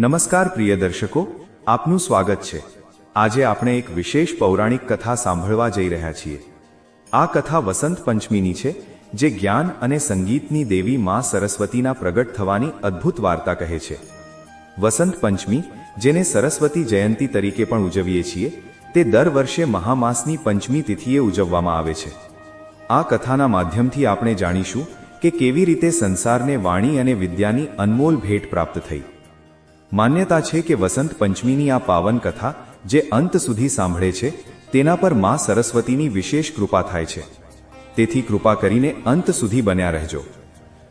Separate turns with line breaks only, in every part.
નમસ્કાર પ્રિય દર્શકો, આપનું સ્વાગત છે. આજે આપણે એક વિશેષ પૌરાણિક કથા સાંભળવા જઈ રહ્યા છીએ. આ કથા વસંત પંચમીની છે, જે જ્ઞાન અને સંગીતની દેવી માં સરસ્વતીના પ્રગટ થવાની અદ્ભુત વાર્તા કહે છે. વસંત પંચમી, જેને સરસ્વતી જયંતી તરીકે પણ ઉજવીએ છીએ, તે દર વર્ષે મહામાસની પંચમી તિથિએ ઉજવવામાં આવે છે. આ કથાના માધ્યમથી આપણે જાણીશું કે કેવી રીતે સંસારને વાણી અને વિદ્યાની અનમોલ ભેટ પ્રાપ્ત થઈ. માન્યતા છે કે વસંત પંચમીની આ પાવન કથા જે અંત સુધી સાંભળે છે, તેના પરમાં સરસ્વતીની વિશેષ કૃપા થાય છે. તેથી કૃપા કરીને અંત સુધી બન્યા રહેજો.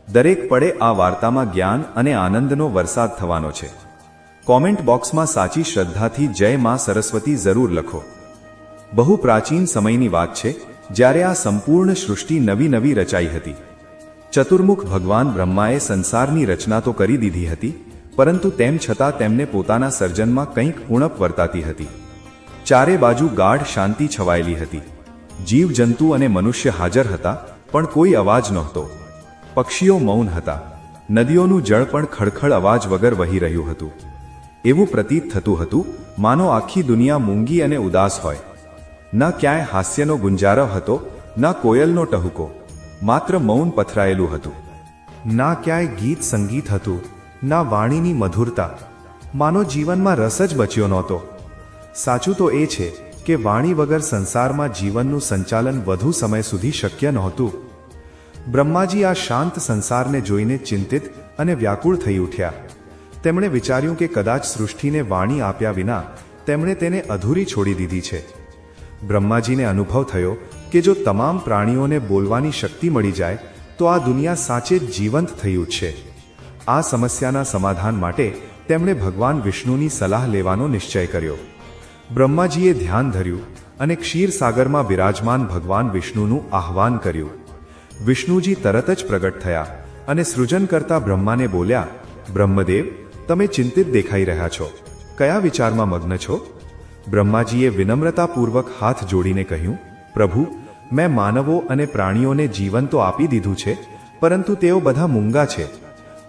દરેક પળે આ વાર્તામાં જ્ઞાન અને આનંદનો વરસાદ થવાનો છે. કોમેન્ટ બોક્સમાં સાચી શ્રદ્ધાથી જય માં સરસ્વતી જરૂર લખો. બહુ પ્રાચીન સમયની વાત છે, જ્યારે આ સંપૂર્ણ સૃષ્ટિ નવી નવી રચાઈ હતી. ચતુર્મુખ ભગવાન બ્રહ્માએ સંસારની રચના તો કરી દીધી હતી પરંતુ તેમ છતાં તેમને પોતાના સર્જનમાં કંઈક ઉણપ વર્તાતી હતી. ચારે બાજુ ગાઢ શાંતિ છવાયેલી હતી. જીવજંતુ અને મનુષ્ય હાજર હતા, પણ કોઈ અવાજ નહોતો. પક્ષીઓ મૌન હતા. નદીઓનું જળ પણ ખડખડ અવાજ વગર વહી રહ્યું હતું. એવું પ્રતીત થતું હતું, માનો આખી દુનિયા મૂંગી અને ઉદાસ હોય. ન ક્યાંય હાસ્યનો ગુંજારો હતો, ન કોયલનો ટહુકો. માત્ર મૌન પથરાયેલું હતું.
ના ક્યાંય ગીત સંગીત હતું. ના વાણીની મધુરતા. માનો જીવનમાં રસ જ બચ્યો નહોતો. સાચું તો એ છે કે વાણી વગર સંસારમાં જીવનનું સંચાલન વધુ સમય સુધી શક્ય નહોતું. બ્રહ્માજી આ શાંત સંસારને જોઈને ચિંતિત અને વ્યાકુળ થઈ ઉઠ્યા. તેમણે વિચાર્યું કે કદાચ સૃષ્ટિને વાણી આપ્યા વિના તેમણે તેને અધૂરી છોડી દીધી છે. બ્રહ્માજીને અનુભવ થયો કે જો તમામ પ્રાણીઓને બોલવાની શક્તિ મળી જાય, તો આ દુનિયા સાચે જીવંત થઈ ઉઠશે. આ સમસ્યાના સમાધાન માટે તેમણે ભગવાન વિષ્ણુની સલાહ લેવાનો નિશ્ચય કર્યો. બ્રહ્માજીએ ધ્યાન ધર્યું અને ક્ષીરસાગરમાં બિરાજમાન ભગવાન વિષ્ણુનું આહ્વાન કર્યું. વિષ્ણુજી તરત જ પ્રગટ થયા અને સૃજન કરતા બ્રહ્માને બોલ્યા, બ્રહ્મદેવ, તમે ચિંતિત દેખાઈ રહ્યા છો. કયા વિચારમાં મગ્ન છો? બ્રહ્માજીએ વિનમ્રતાપૂર્વક હાથ જોડીને કહ્યું, પ્રભુ, મેં માનવો અને પ્રાણીઓને જીવન તો આપી દીધું છે, પરંતુ તેઓ બધા મૂંગા છે.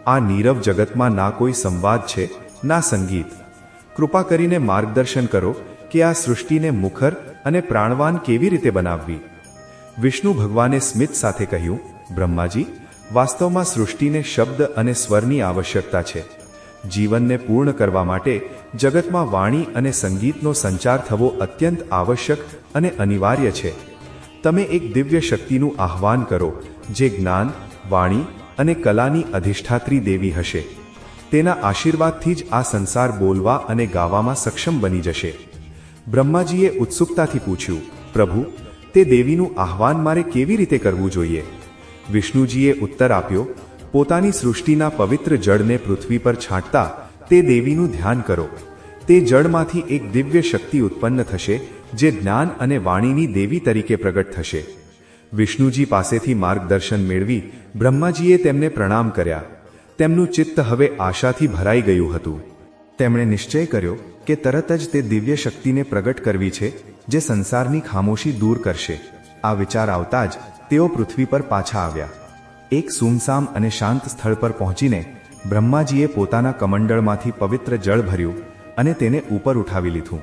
આ નીરવ જગતમાં ના કોઈ સંવાદ છે, ના સંગીત. કૃપા કરીને માર્ગદર્શન કરો કે આ સૃષ્ટિને મુખર અને પ્રાણવાન કેવી રીતે બનાવવી. વિષ્ણુ ભગવાને સ્મિત સાથે કહ્યું, બ્રહ્માજી, વાસ્તવમાં સૃષ્ટિને શબ્દ અને સ્વરની આવશ્યકતા છે. જીવનને પૂર્ણ કરવા માટે જગતમાં વાણી અને સંગીતનો સંચાર થવો અત્યંત આવશ્યક અને અનિવાર્ય છે. તમે એક દિવ્ય શક્તિનું આહ્વાન કરો, જે જ્ઞાન, વાણી અને કલાની અધિષ્ઠાત્રી દેવી હશે. તેના આશીર્વાદથી જ આ સંસાર બોલવા અને ગાવામાં સક્ષમ બની જશે. બ્રહ્માજીએ ઉત્સુકતાથી પૂછ્યું, પ્રભુ, તે દેવીનું આહવાન મારે કેવી રીતે કરવું જોઈએ? વિષ્ણુજીએ ઉત્તર આપ્યો, પોતાની સૃષ્ટિના પવિત્ર જળને પૃથ્વી પર છાંટતા તે દેવીનું ધ્યાન કરો. તે જળમાંથી એક દિવ્ય શક્તિ ઉત્પન્ન થશે, જે જ્ઞાન અને વાણીની દેવી તરીકે પ્રગટ થશે. વિષ્ણુજી પાસેથી માર્ગદર્શન મેળવી બ્રહ્માજીએ તેમને પ્રણામ કર્યા. તેમનું ચિત્ત હવે આશાથી ભરાઈ ગયું હતું. તેમણે નિશ્ચય કર્યો કે તરત જ તે દિવ્ય શક્તિને પ્રગટ કરવી છે, જે સંસારની ખામોશી દૂર કરશે. આ વિચાર આવતા જ તેઓ પૃથ્વી પર પાછા આવ્યા. એક સુમસામ અને શાંત સ્થળ પર પહોંચીને બ્રહ્માજીએ પોતાના કમંડળમાંથી પવિત્ર જળ ભર્યું અને તેને ઉપર ઉઠાવી લીધું.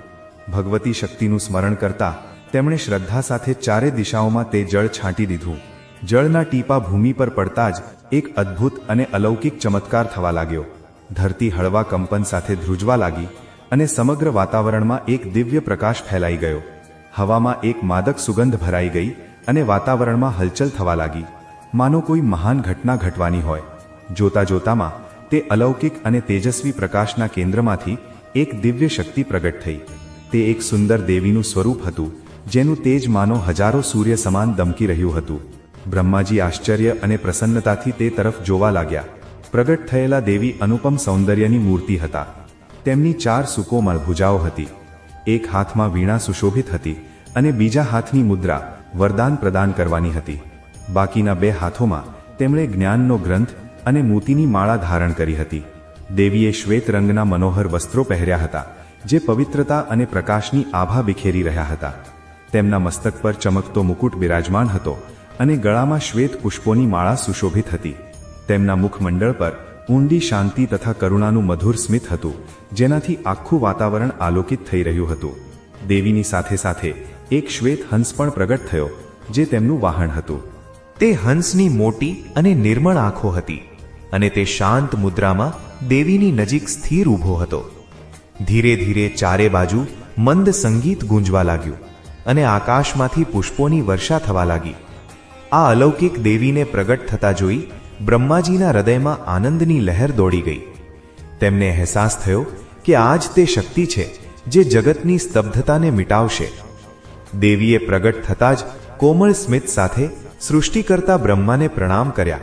ભગવતી શક્તિનું સ્મરણ કરતા તેમણે શ્રદ્ધા સાથે ચારે દિશાઓમાં તે જળ છાંટી દીધું. જળના ટીપા ભૂમિ પર પડતા જ એક અદ્ભુત અને અલૌકિક ચમત્કાર થવા લાગ્યો. ધરતી હળવા કંપન સાથે ધ્રુજવા લાગી અને સમગ્ર વાતાવરણમાં એક દિવ્ય પ્રકાશ ફેલાઈ ગયો. હવામાં એક માદક સુગંધ ભરાઈ ગઈ અને વાતાવરણમાં હલચલ થવા લાગી. માનો કોઈ મહાન ઘટના ઘટવાની હોય. જોતા જોતામાં તે અલૌકિક અને તેજસ્વી પ્રકાશના કેન્દ્રમાંથી એક દિવ્ય શક્તિ પ્રગટ થઈ. તે એક સુંદર દેવીનું સ્વરૂપ હતું. જેનું તેજ માનો હજારો સૂર્ય સમાન દમકી રહ્યું હતું. બ્રહ્માજી આશ્ચર્ય અને પ્રસન્નતાથી તે તરફ જોવા લાગ્યા. પ્રગટ થયેલા દેવી અનુપમ સૌંદર્યની મૂર્તિ હતા. તેમની ચાર સુકોમળ ભુજાઓ હતી. એક હાથમાં વીણા સુશોભિત હતી અને બીજા હાથની મુદ્રા વરદાન પ્રદાન કરવાની હતી. બાકીના બે હાથોમાં તેમણે જ્ઞાનનો ગ્રંથ અને મોતીની માળા ધારણ કરી હતી. દેવીએ શ્વેત રંગના મનોહર વસ્ત્રો પહેર્યા હતા, જે પવિત્રતા અને પ્રકાશની આભા બિખેરી રહ્યા હતા. તેમના મસ્તક પર ચમકતો મુકુટ બિરાજમાન હતો અને ગળામાં શ્વેત પુષ્પોની માળા સુશોભિત હતી. તેમના મુખમંડળ પર
ઊંડી શાંતિ તથા કરુણાનું મધુર સ્મિત હતું, જેનાથી આખું વાતાવરણ આલોકિત થઈ રહ્યું હતું. દેવીની સાથે સાથે એક શ્વેત હંસ પણ પ્રગટ થયો, જે તેમનું વાહન હતું.
તે હંસની મોટી અને નિર્મળ આંખો હતી અને તે શાંત મુદ્રામાં દેવીની નજીક સ્થિર ઊભો હતો. ધીરે ધીરે ચારે બાજુ મંદ સંગીત ગુંજવા લાગ્યું. અને આકાશમાંથી પુષ્પોની વર્ષા થવા લાગી. આ અલૌકિક દેવીને પ્રગટ થતા જોઈ બ્રહ્માજીના હૃદયમાં આનંદની લહેર દોડી ગઈ. તેમને અહેસાસ થયો કે આજ તે શક્તિ છે જે જગતની સ્તબ્ધતાને મિટાવશે. દેવીએ પ્રગટ થતાં જ કોમળ સ્મિત સાથે સૃષ્ટિ કરતા બ્રહ્માને પ્રણામ કર્યા.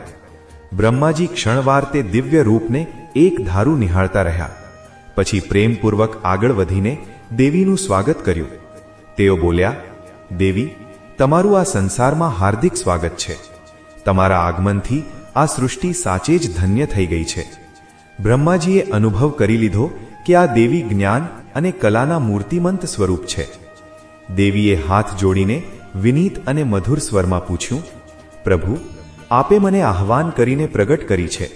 બ્રહ્માજી ક્ષણવાર તે દિવ્ય રૂપને એક ધારું નિહાળતા રહ્યા. પછી પ્રેમપૂર્વક આગળ વધીને દેવીનું સ્વાગત કર્યું. તેઓ બોલ્યા, દેવી, તમારું આ સંસારમાં હાર્દિક સ્વાગત છે. તમારા આગમનથી આ સૃષ્ટિ સાચે જ ધન્ય થઈ ગઈ છે. બ્રહ્માજીએ અનુભવ કરી લીધો કે આ દેવી જ્ઞાન અને કલાના મૂર્તિમંત સ્વરૂપ છે. દેવીએ હાથ જોડીને વિનીત અને મધુર સ્વરમાં પૂછ્યું, પ્રભુ, આપે મને આહ્વાન કરીને પ્રગટ કરી છે.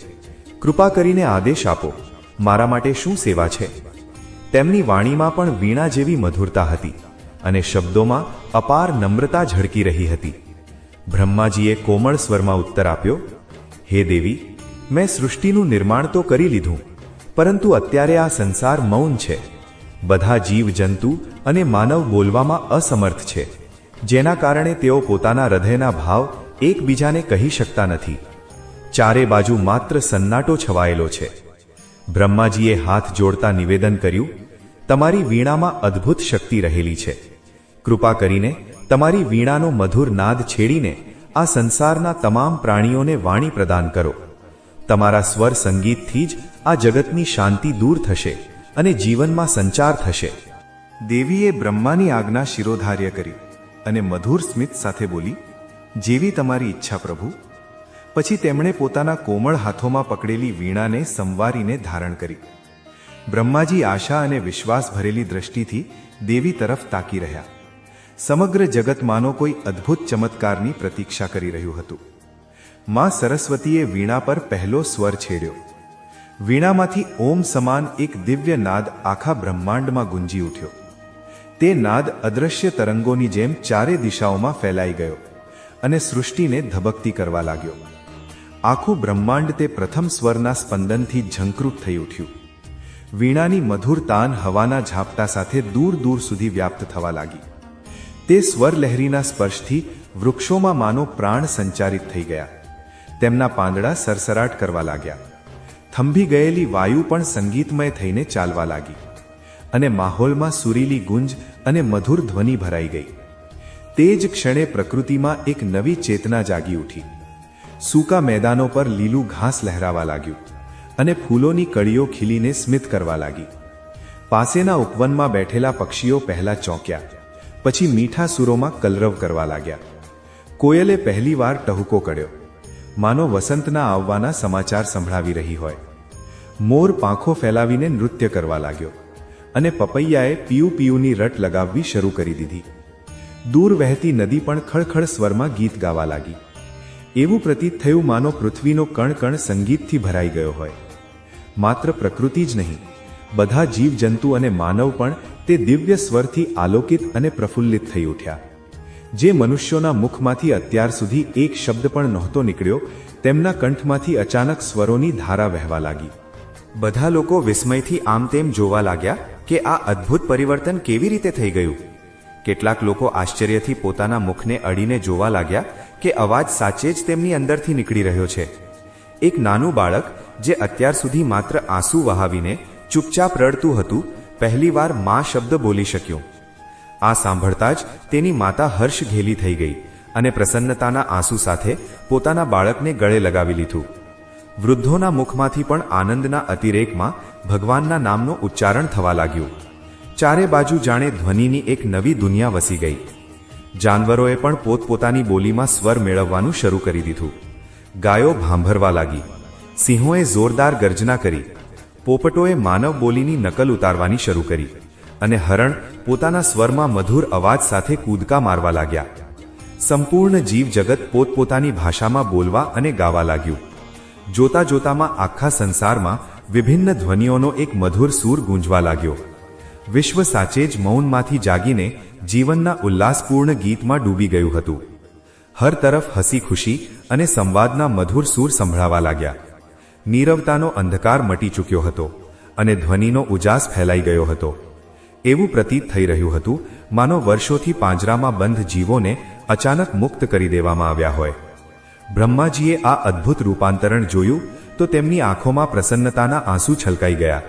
કૃપા કરીને આદેશ આપો. મારા માટે શું સેવા છે? તેમની વાણીમાં પણ વીણા જેવી મધુરતા હતી. અને શબ્દોમાં અપાર નમ્રતા ઝળકી રહી હતી. બ્રહ્માજીએ કોમળ સ્વરમાં ઉત્તર આપ્યો, હે દેવી, મેં સૃષ્ટિનું નિર્માણ તો કરી લીધું, પરંતુ અત્યારે આ સંસાર મૌન છે. બધા જીવ જંતુ અને માનવ બોલવામાં અસમર્થ છે, જેના કારણે તેઓ પોતાના હૃદયના ભાવ એકબીજાને કહી શકતા નથી. ચારે બાજુ માત્ર સન્નાટો છવાયેલો છે. બ્રહ્માજીએ હાથ જોડતા નિવેદન કર્યું તમારી વીણામાં અદ્ભુત શક્તિ રહેલી છે. કૃપા કરીને તમારી વીણાનો મધુર નાદ છેડીને આ સંસારના તમામ પ્રાણીઓને વાણી પ્રદાન કરો. તમારા સ્વર સંગીતથી જ આ જગતની શાંતિ દૂર થશે અને જીવનમાં સંચાર થશે.
દેવીએ બ્રહ્માની આજ્ઞા શિરોધાર્ય કરી અને મધુર સ્મિત સાથે બોલી, જેવી તમારી ઈચ્છા પ્રભુ. પછી તેમણે પોતાના કોમળ હાથોમાં પકડેલી વીણાને સંવારીને ધારણ કરી. બ્રહ્માજી આશા અને વિશ્વાસ ભરેલી દ્રષ્ટિથી દેવી તરફ તાકી રહ્યા. સમગ્ર જગતમાંનો કોઈ અદ્ભુત ચમત્કારની પ્રતીક્ષા કરી રહ્યું હતું. માં સરસ્વતીએ વીણા પર પહેલો સ્વર છેડ્યો. વીણામાંથી ઓમ સમાન એક દિવ્ય નાદ આખા બ્રહ્માંડમાં ગુંજી ઉઠ્યો. તે નાદ અદ્રશ્ય તરંગોની જેમ ચારે દિશાઓમાં ફેલાઈ ગયો અને સૃષ્ટિને ધબકતી કરવા લાગ્યો. આખું બ્રહ્માંડ તે પ્રથમ સ્વરના સ્પંદનથી ઝંકૃત થઈ ઉઠ્યું. વીણાની મધુર તાન હવાના ઝાપટા સાથે દૂર દૂર સુધી વ્યાપ્ત થવા લાગી. તે સ્વર લહેરીના સ્પર્શથી વૃક્ષોમાં માનો પ્રાણ સંચારિત થઈ ગયા. તેમના પાંદડા સરસરાટ કરવા લાગ્યા. થંભી ગયેલી વાયુ પણ સંગીતમય થઈને ચાલવા લાગી. અને માહોલમાં સુરીલી ગુંજ અને મધુર ધ્વનિ ભરાઈ ગઈ. તે જ ક્ષણે પ્રકૃતિમાં એક નવી ચેતના જાગી ઉઠી. સૂકા મેદાનો પર લીલું ઘાસ લહેરાવા લાગ્યું. અને ફૂલોની કળીઓ ખીલીને સ્મિત કરવા લાગી. પાસેના ઉપવનમાં બેઠેલા પક્ષીઓ પહેલા ચોંક્યા, પછી મીઠા સુરોમાં કલરવ કરવા લાગ્યા. કોયલે પહેલીવાર ટહુકો કર્યો. માનો વસંતના આવવાના સમાચાર સંભળાવી રહી હોય. મોર પાંખો ફેલાવીને નૃત્ય કરવા લાગ્યો અને પપૈયાએ પીયુ પીયુની રટ લગાવવી શરૂ કરી દીધી. દૂર વહેતી નદી પણ ખળખળ સ્વરમાં ગીત ગાવા લાગી. એવું પ્રતીત થયું માનો પૃથ્વીનો કણ કણ સંગીતથી ભરાઈ ગયો હોય. માત્ર પ્રકૃતિ જ નહીં, બધા જીવજંતુ અને માનવ પણ તે દિવ્ય સ્વરથી આલોકિત અને પ્રફુલ્લિત થઈ ઉઠ્યા. જે મનુષ્યોના મુખમાંથી અત્યાર સુધી એક શબ્દ પણ નહોતો નીકળ્યો, તેમના કંઠમાંથી અચાનક સ્વરોની ધારા વહેવા લાગી. બધા લોકો વિસ્મયથી આમ તેમ જોવા લાગ્યા કે આ અદ્ભુત પરિવર્તન કેવી રીતે થઈ ગયું? કેટલાક લોકો આશ્ચર્યથી પોતાના મુખને અડીને જોવા લાગ્યા કે અવાજ સાચે જ તેમની અંદરથી નીકળી રહ્યો છે. એક નાનું બાળક જે અત્યાર સુધી માત્ર આંસુ વહાવીને ચૂપચાપ રડતું હતું, પહેલીવાર મા શબ્દ બોલી શક્યો. આ સાંભળતા જ તેની માતા હર્ષ ઘેલી થઈ ગઈ અને પ્રસન્નતાના આંસુ સાથે પોતાના બાળકને ગળે લગાવી લીધું. વૃદ્ધોના મુખમાંથી પણ આનંદના અતિરેકમાં ભગવાનના નામનું ઉચ્ચારણ થવા લાગ્યું. ચારે બાજુ જાણે ધ્વનિની એક નવી દુનિયા વસી ગઈ. જાનવરોએ પણ પોતપોતાની બોલીમાં સ્વર મેળવવાનું શરૂ કરી દીધું. ગાયો ભાંભરવા લાગી. સિંહોએ જોરદાર ગર્જના કરી. પોપટોએ માનવ બોલીની નકલ ઉતારવાની શરૂ કરી અને હરણ પોતાના સ્વરમાં મધુર અવાજ સાથે કૂદકા મારવા લાગ્યા. સંપૂર્ણ જીવ જગત પોતપોતાની ભાષામાં બોલવા અને ગાવા લાગ્યું.
જોતા જોતામાં આખા સંસારમાં વિભિન્ન ધ્વનિઓનો એક મધુર સૂર ગુંજવા લાગ્યો. વિશ્વ સાચે જ મૌનમાંથી જાગીને જીવનના ઉલ્લાસપૂર્ણ ગીતમાં ડૂબી ગયું હતું. હર તરફ હસી ખુશી અને સંવાદના મધુર સૂર સંભળાવા લાગ્યા. નીરવતાનો અંધકાર મટી ચૂક્યો હતો અને ધ્વનિનો ઉજાસ ફેલાઈ ગયો હતો. એવું પ્રતીત થઈ રહ્યું હતું, માનો વર્ષોથી પાંજરામાં બંધ જીવોને અચાનક મુક્ત કરી દેવામાં આવ્યા હોય. બ્રહ્માજીએ આ અદ્ભુત રૂપાંતરણ જોયું તો તેમની આંખોમાં પ્રસન્નતાના આંસુ છલકાઈ ગયા.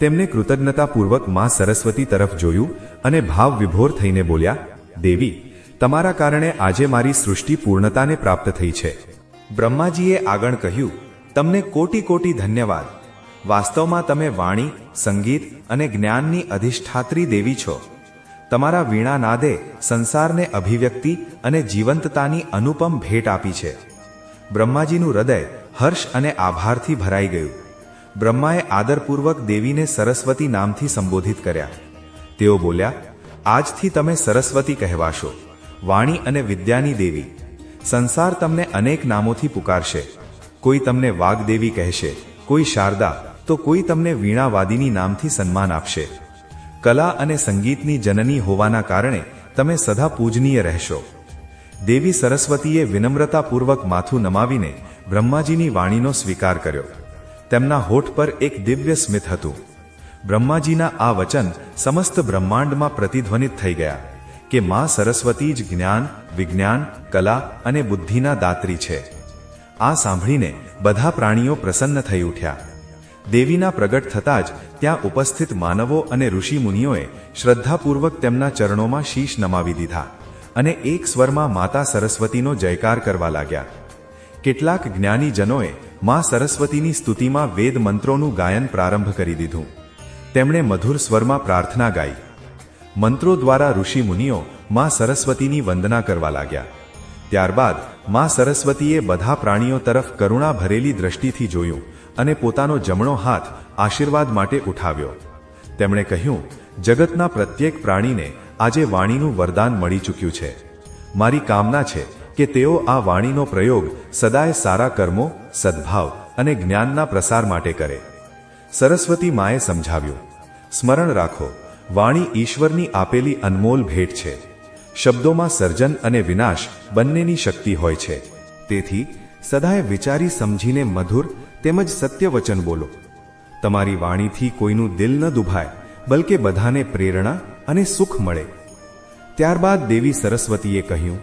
તેમને કૃતજ્ઞતાપૂર્વકમાં સરસ્વતી તરફ જોયું અને ભાવ વિભોર થઈને બોલ્યા, દેવી, તમારા કારણે આજે મારી સૃષ્ટિ પૂર્ણતાને પ્રાપ્ત થઈ છે. બ્રહ્માજીએ આગળ કહ્યું તમને કોટી કોટી ધન્યવાદ. વાસ્તવમાં તમે વાણી, સંગીત અને જ્ઞાનની અધિષ્ઠાત્રી દેવી છો. તમારા વીણા નાદે સંસારને અભિવ્યક્તિ અને જીવંતતાની અનુપમ ભેટ આપી છે. બ્રહ્માજીનું હૃદય હર્ષ અને આભારથી ભરાઈ ગયું. બ્રહ્માએ આદરપૂર્વક દેવીને સરસ્વતી નામથી સંબોધિત કર્યા. તેઓ બોલ્યા, આજથી તમે સરસ્વતી કહેવાશો. વાણી અને વિદ્યાની દેવી. સંસાર તમને અનેક નામોથી પુકારશે. કોઈ તમને વાઘદેવી કહેશે, કોઈ શારદા, તો કોઈ તમને વીણાવાદીની નામથી સન્માન આપશે. કલા અને સંગીતની જનની હોવાના કારણે તમે સદા પૂજનીય રહેશો. દેવી સરસ્વતીએ વિનમ્રતાપૂર્વક માથું નમાવીને બ્રહ્માજીની વાણીનો સ્વીકાર કર્યો. તેમના હોઠ પર એક દિવ્ય સ્મિત હતું. બ્રહ્માજીના આ વચન સમસ્ત બ્રહ્માંડમાં પ્રતિધ્વનિત થઈ ગયા કે મા સરસ્વતી જ જ્ઞાન, વિજ્ઞાન, કલા અને બુદ્ધિના દાત્રી છે. આ સાંભળીને બધા પ્રાણીઓ પ્રસન્ન થઈ ઉઠ્યા. દેવીના પ્રગટ થતાં જ ત્યાં ઉપસ્થિત માનવો અને ઋષિ મુનિઓએ શ્રદ્ધાપૂર્વક તેમના ચરણોમાં શીશ નમાવી દીધા અને એક સ્વરમાં માતા સરસ્વતીનો જયકાર કરવા લાગ્યા. કેટલાક જ્ઞાનીજનોએ મા સરસ્વતીની સ્તુતિમાં વેદ મંત્રોનું ગાયન પ્રારંભ કરી દીધું. તેમણે મધુર સ્વરમાં પ્રાર્થના ગાઈ. મંત્રો દ્વારા ઋષિ મુનિઓ માં સરસ્વતીની વંદના કરવા લાગ્યા. ત્યારબાદમાં સરસ્વતીએ બધા પ્રાણીઓ તરફ કરુણા ભરેલી દ્રષ્ટિથી જોયું અને પોતાનો જમણો હાથ આશીર્વાદ માટે ઉઠાવ્યો. તેમણે કહ્યું, જગતના પ્રત્યેક પ્રાણીને આજે વાણીનું વરદાન મળી ચૂક્યું છે. મારી કામના છે કે તેઓ આ વાણીનો પ્રયોગ સદાય સારા કર્મો, સદ્ભાવ અને જ્ઞાનના પ્રસાર માટે કરે. સરસ્વતી માએ સમજાવ્યું, સ્મરણ રાખો, વાણી ઈશ્વરની આપેલી અનમોલ ભેટ છે. શબ્દોમાં સર્જન અને વિનાશ બંનેની શક્તિ હોય છે. તેથી, સદાય વિચારી સમજીને મધુર તેમજ સત્ય વચન બોલો. તમારી વાણીથી કોઈનું દિલ ન દુભાય, બલકે બધાને પ્રેરણા અને સુખ મળે. ત્યારબાદ દેવી સરસ્વતીએ કહ્યું,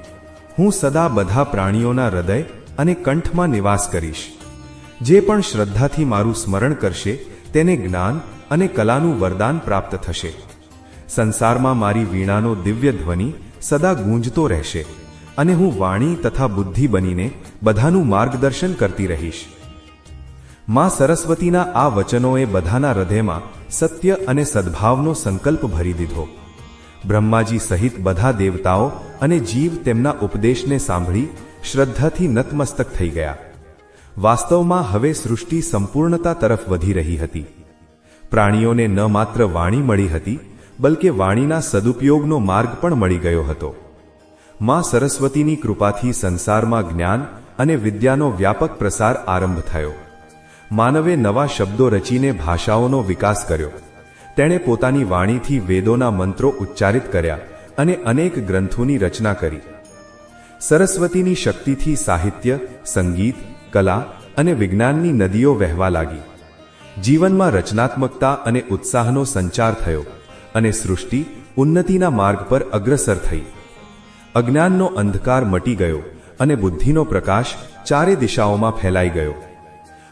હું સદા બધા પ્રાણીઓના હૃદય અને કંઠમાં નિવાસ કરીશ. જે પણ શ્રદ્ધાથી મારું સ્મરણ કરશે, તેને જ્ઞાન અને કલાનું વરદાન પ્રાપ્ત થશે. સંસારમાં મારી વીણાનો દિવ્ય ધ્વનિ સદા ગૂંજતો રહેશે અને હું વાણી તથા બુદ્ધિ બનીને બધાનું માર્ગદર્શન કરતી રહીશ. માં સરસ્વતીના આ વચનોએ બધાના હૃદયમાં સત્ય અને સદ્ભાવનો સંકલ્પ ભરી દીધો. બ્રહ્માજી સહિત બધા દેવતાઓ અને જીવ તેમના ઉપદેશને સાંભળી શ્રદ્ધાથી નતમસ્તક થઈ ગયા. વાસ્તવમાં હવે સૃષ્ટિ સંપૂર્ણતા તરફ વધી રહી હતી. પ્રાણીઓને ન માત્ર વાણી મળી હતી બલકે વાણીના સદુપયોગનો માર્ગ પણ મળી ગયો હતો. માં સરસ્વતીની કૃપાથી સંસારમાં જ્ઞાન અને વિદ્યાનો વ્યાપક પ્રસાર આરંભ થયો. માનવે નવા શબ્દો રચીને ભાષાઓનો વિકાસ કર્યો. તેણે પોતાની વાણીથી વેદોના મંત્રો ઉચ્ચારિત કર્યા અને અનેક ગ્રંથોની રચના કરી. સરસ્વતીની શક્તિથી સાહિત્ય, સંગીત, કલા અને વિજ્ઞાનની નદીઓ વહેવા લાગી. જીવનમાં રચનાત્મકતા અને ઉત્સાહનો સંચાર થયો. અને સૃષ્ટિ ઉન્નતિના માર્ગ પર અગ્રસર થઈ. અજ્ઞાનનો અંધકાર મટી ગયો અને બુદ્ધિનો પ્રકાશ ચારે દિશાઓમાં ફેલાઈ ગયો.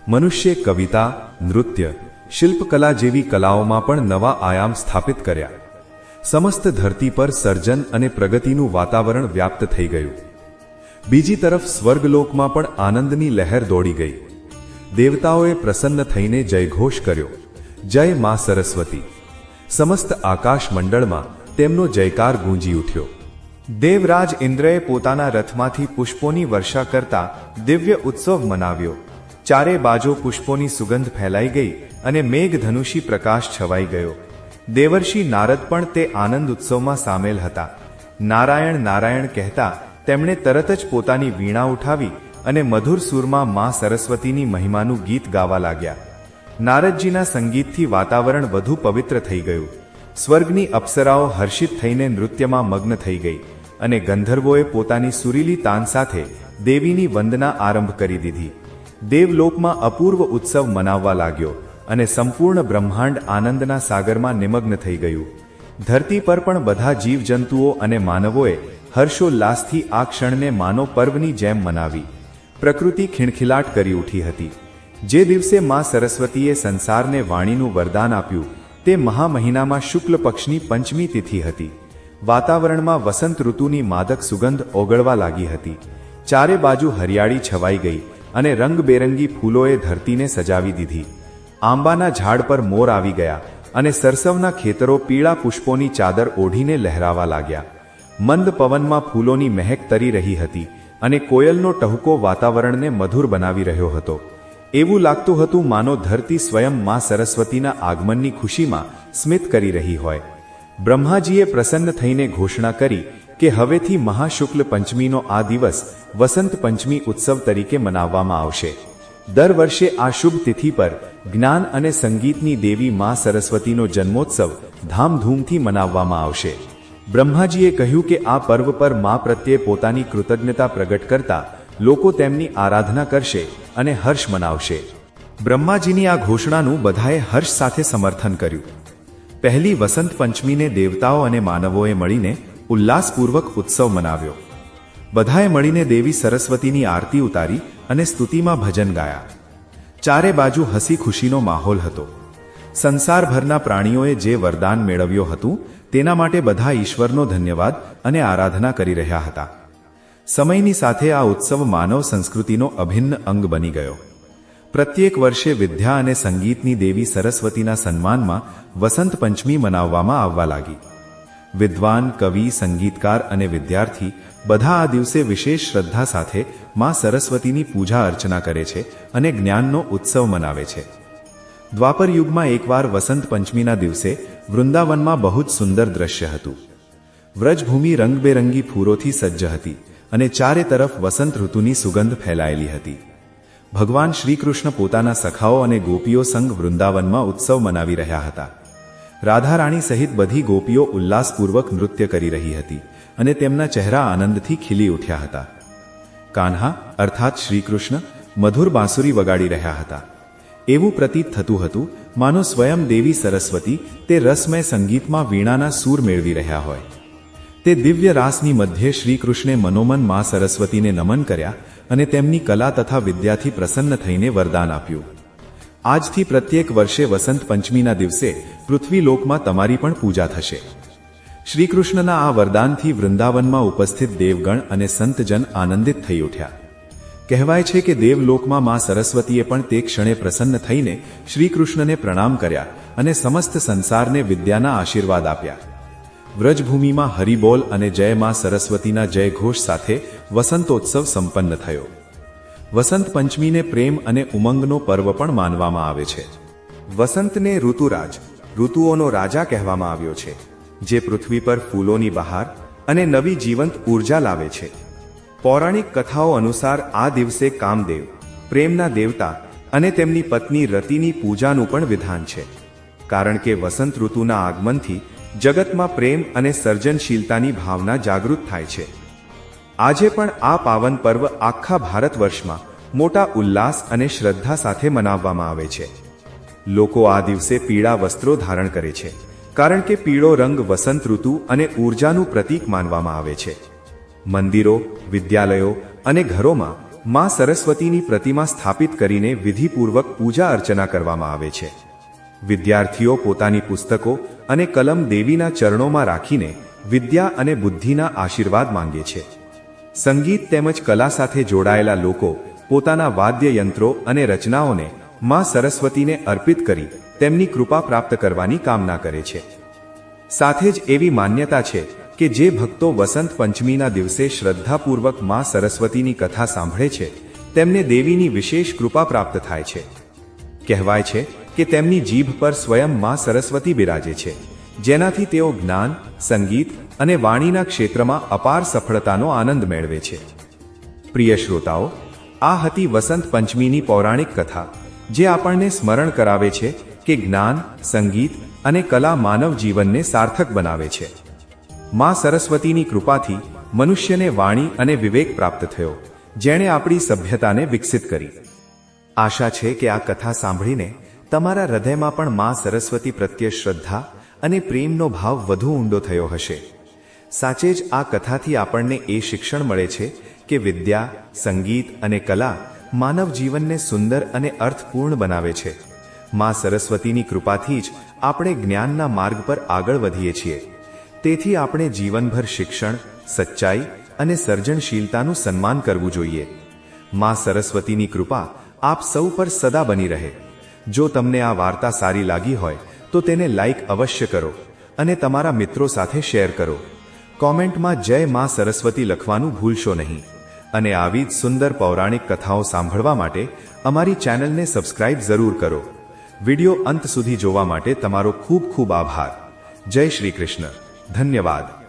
મનુષ્યે કવિતા, નૃત્ય, શિલ્પકલા જેવી કલાઓમાં પણ નવા આયામ સ્થાપિત કર્યા. સમસ્ત ધરતી પર સર્જન અને પ્રગતિનું વાતાવરણ વ્યાપ્ત થઈ ગયું. બીજી તરફ સ્વર્ગલોકમાં પણ આનંદની લહેર દોડી ગઈ. દેવતાઓએ પ્રસન્ન થઈને જયઘોષ કર્યો. જય મા સરસ્વતી. સમસ્ત આકાશમંડળમાં તેમનો જયકાર ગૂંજી ઉઠ્યો. દેવરાજ ઇન્દ્રએ પોતાના રથમાંથી પુષ્પોની વર્ષા કરતા દિવ્ય ઉત્સવ મનાવ્યો. ચારે બાજુ પુષ્પોની સુગંધ ફેલાઈ ગઈ અને મેઘધનુષી પ્રકાશ છવાઈ ગયો. દેવર્ષિ નારદ પણ તે આનંદ ઉત્સવમાં સામેલ હતા. નારાયણ નારાયણ કહેતા તેમણે તરત જ પોતાની વીણા ઉઠાવી
અને મધુર સૂરમાં મા સરસ્વતીની મહિમાનું ગીત ગાવા લાગ્યા. નારદજીના સંગીતથી વાતાવરણ વધુ પવિત્ર થઈ ગયું. સ્વર્ગની અપ્સરાઓ હર્ષિત થઈને નૃત્યમાં મગ્ન થઈ ગઈ અને ગંધર્વોએ પોતાની સુરીલી તાન સાથે દેવીની વંદના આરંભ કરી દીધી. દેવલોકમાં અપૂર્વ ઉત્સવ મનાવવા લાગ્યો અને સંપૂર્ણ બ્રહ્માંડ આનંદના સાગરમાં નિમગ્ન થઈ ગયું. ધરતી પર પણ બધા જીવજંતુઓ અને માનવોએ હર્ષોલ્લાસથી આ ક્ષણને માનો પર્વની જેમ મનાવી. પ્રકૃતિ ખીણખીલાટ કરી ઉઠી હતી. જે દિવસે માં સરસ્વતીએ સંસારને વાણીનું વરદાન આપ્યું, તે મહા મહિનામાં શુક્લ પક્ષની પંચમી તિથિ હતી. વાતાવરણમાં વસંત ઋતુની માદક સુગંધ ઓગળવા લાગી હતી. ચારે બાજુ હરિયાળી છવાઈ ગઈ અને રંગબેરંગી ફૂલોએ ધરતીને સજાવી દીધી. આંબાના ઝાડ પર મોર આવી ગયા અને સરસવના ખેતરો પીળા પુષ્પોની ચાદર ઓઢીને લહેરાવા લાગ્યા. મંદ પવનમાં ફૂલોની મહેક તરી રહી હતી અને કોયલનો ટહુકો વાતાવરણને મધુર બનાવી રહ્યો હતો. એવું લાગતું હતું માનો ધરતી સ્વયં મા સરસ્વતીના આગમનની ખુશીમાં સ્મિત કરી રહી હોય. બ્રહ્માજીએ પ્રસન્ન થઈને ઘોષણા કરી કે હવેથી મહાશુક્લ પંચમીનો આ દિવસ વસંત પંચમી ઉત્સવ તરીકે મનાવવામાં આવશે. દર વર્ષે આ શુભ તિથિ પર જ્ઞાન અને સંગીતની દેવી મા સરસ્વતીનો જન્મોત્સવ ધામધૂમથી મનાવવામાં આવશે. બ્રહ્માજીએ કહ્યું કે આ પર્વ પર મા પ્રત્યે પોતાની કૃતજ્ઞતા પ્રગટ કરતા લોકો તેમની આરાધના કરશે અને હર્ષ મનાવશે. બ્રહ્માજીની આ ઘોષણાનું બધાએ હર્ષ સાથે સમર્થન કર્યું. પહેલી વસંત પંચમીને દેવતાઓ અને માનવોએ મળીને ઉલ્લાસપૂર્વક ઉત્સવ મનાવ્યો. બધાએ મળીને દેવી સરસ્વતીની આરતી ઉતારી અને સ્તુતિમાં ભજન ગાયા. ચારે બાજુ હસી ખુશીનો માહોલ હતો. સંસારભરના પ્રાણીઓએ જે વરદાન મેળવ્યો હતું, તેના માટે બધા ઈશ્વરનો ધન્યવાદ અને આરાધના કરી રહ્યા હતા. સમયની સાથે આ ઉત્સવ માનવ સંસ્કૃતિનો અભિન્ન અંગ બની ગયો. પ્રત્યેક વર્ષે વિદ્યા અને સંગીતની દેવી સરસ્વતીના સન્માનમાં વસંત પંચમી મનાવવામાં આવવા લાગી. વિદ્વાન, કવિ, સંગીતકાર અને વિદ્યાર્થી બધા આ દિવસે વિશેષ શ્રદ્ધા સાથે માં સરસ્વતીની પૂજા અર્ચના કરે છે અને જ્ઞાનનો ઉત્સવ મનાવે છે. દ્વાપર યુગમાં એકવાર વસંત પંચમીના દિવસે વૃંદાવનમાં બહુ જ સુંદર દ્રશ્ય હતું. વ્રજભૂમિ રંગબેરંગી ફૂરોથી સજ્જ હતી. અને ચારે તરફ વસંત ઋતુની સુગંધ ફેલાયેલી હતી. ભગવાન શ્રીકૃષ્ણ પોતાના સખાઓ અને ગોપીઓ સંગ વૃંદાવનમાં ઉત્સવ મનાવી રહ્યા હતા. રાધારાણી સહિત બધી ગોપીઓ ઉલ્લાસપૂર્વક નૃત્ય કરી રહી હતી અને તેમના ચહેરા આનંદથી ખીલી ઉઠ્યા હતા. કાન્હા, અર્થાત શ્રીકૃષ્ણ, મધુર બાંસુરી વગાડી રહ્યા હતા. એવું પ્રતીત થતું હતું, માનો સ્વયં દેવી સરસ્વતી તે રસમય સંગીતમાં વીણાના સૂર મેળવી રહ્યા હોય. તે દિવ્ય રાસની મધ્યે શ્રીકૃષ્ણે મનોમન મા સરસ્વતીને નમન કર્યા અને તેમની કલા તથા વિદ્યાથી પ્રસન્ન થઈને વરદાન આપ્યું. આજથી પ્રત્યેક વર્ષે વસંત પંચમીના દિવસે પૃથ્વીલોકમાં તમારી પણ પૂજા થશે. શ્રીકૃષ્ણના આ વરદાનથી વૃંદાવનમાં ઉપસ્થિત દેવગણ અને સંતજન આનંદિત થઈ ઉઠ્યા. કહેવાય છે કે દેવલોકમાં મા સરસ્વતીએ પણ તે ક્ષણે પ્રસન્ન થઈને શ્રીકૃષ્ણને પ્રણામ કર્યા અને સમસ્ત સંસારને વિદ્યાના આશીર્વાદ આપ્યા. વ્રજભૂમિમાં હરિબોલ અને જય માં સરસ્વતીના જયઘોષ સાથે વસંતોત્સવ સંપન્ન થયો. વસંત પંચમીને પ્રેમ અને ઉમંગનો પર્વ પણ માનવામાં આવે છે. વસંતને ઋતુરાજ, ઋતુઓનો રાજા કહેવામાં આવ્યો છે, જે પૃથ્વી પર ફૂલોની બહાર અને નવી જીવંત ઊર્જા લાવે છે. પૌરાણિક કથાઓ અનુસાર આ દિવસે કામદેવ, પ્રેમના દેવતા અને તેમની પત્ની રતિની પૂજાનું પણ વિધાન છે. કારણ કે વસંત ઋતુના આગમનથી જગતમાં પ્રેમ અને સર્જનશીલતાની ભાવના જાગૃત થાય છે. આજે પણ આ પાવન પર્વ આખા ભારત વર્ષમાં મોટા ઉલ્લાસ અને શ્રદ્ધા સાથે મનાવવામાં આવે છે. લોકો આ દિવસે પીળા વસ્ત્રો ધારણ કરે છે, કારણ કે પીળો રંગ વસંત ઋતુ અને ઊર્જાનું પ્રતીક માનવામાં આવે છે. મંદિરો, વિદ્યાલયો અને ઘરોમાં મા સરસ્વતીની પ્રતિમા સ્થાપિત કરીને વિધિપૂર્વક પૂજા અર્ચના કરવામાં આવે છે. વિદ્યાર્થીઓ પોતાની પુસ્તકો અને કલમ દેવીના ચરણોમાં રાખીને વિદ્યા અને બુદ્ધિના આશીર્વાદ માંગે છે. સંગીત તેમજ કલા સાથે જોડાયેલા લોકો પોતાના વાદ્ય યંત્રો અને રચનાઓને માં સરસ્વતીને અર્પિત કરી તેમની કૃપા પ્રાપ્ત કરવાની કામના કરે છે. સાથે જ એવી માન્યતા છે કે જે ભક્તો વસંત પંચમીના દિવસે શ્રદ્ધાપૂર્વકમાં સરસ્વતીની કથા સાંભળે છે, તેમને દેવીની વિશેષ કૃપા પ્રાપ્ત થાય છે. કહેવાય છે કે તેમની જીભ પર સ્વયં માં સરસ્વતી બિરાજે છે, જેનાથી તેઓ જ્ઞાન, સંગીત અને વાણીના ક્ષેત્રમાં અપાર સફળતાનો આનંદ મેળવે છે. પ્રિય શ્રોતાઓ,
આ હતી વસંત પંચમીની પૌરાણિક કથા, જે આપણને સ્મરણ કરાવે છે કે જ્ઞાન, સંગીત અને કલા માનવ જીવનને સાર્થક બનાવે છે. માં સરસ્વતીની કૃપાથી મનુષ્યને વાણી અને વિવેક પ્રાપ્ત થયો, જેણે આપણી સભ્યતાને વિકસિત કરી.
આશા છે કે આ કથા સાંભળીને તમારા હૃદયમાં પણ માં સરસ્વતી પ્રત્યે શ્રદ્ધા અને પ્રેમનો ભાવ વધુ ઊંડો થયો હશે. સાચે જ આ કથાથી આપણને એ શિક્ષણ મળે છે કે વિદ્યા, સંગીત અને કલા માનવ જીવનને સુંદર અને અર્થપૂર્ણ બનાવે છે. માં સરસ્વતીની કૃપાથી જ આપણે જ્ઞાનના માર્ગ પર આગળ વધીએ છીએ. તેથી આપણે જીવનભર શિક્ષણ, સચ્ચાઈ અને સર્જનશીલતાનું સન્માન કરવું જોઈએ. માં સરસ્વતીની કૃપા આપ સૌ પર સદા બની રહે. જો તમને આ વાર્તા સારી લાગી હોય, તો તેને લાઈક અવશ્ય કરો અને તમારા મિત્રો સાથે શેર કરો. કોમેન્ટમાં જય માં સરસ્વતી લખવાનું ભૂલશો નહીં. અને આવી જ સુંદર પૌરાણિક કથાઓ સાંભળવા માટે અમારી ચેનલને સબસ્ક્રાઇબ જરૂર કરો. વિડિયો અંત સુધી જોવા માટે તમારો ખૂબ ખૂબ આભાર. જય શ્રી કૃષ્ણ. ધન્યવાદ.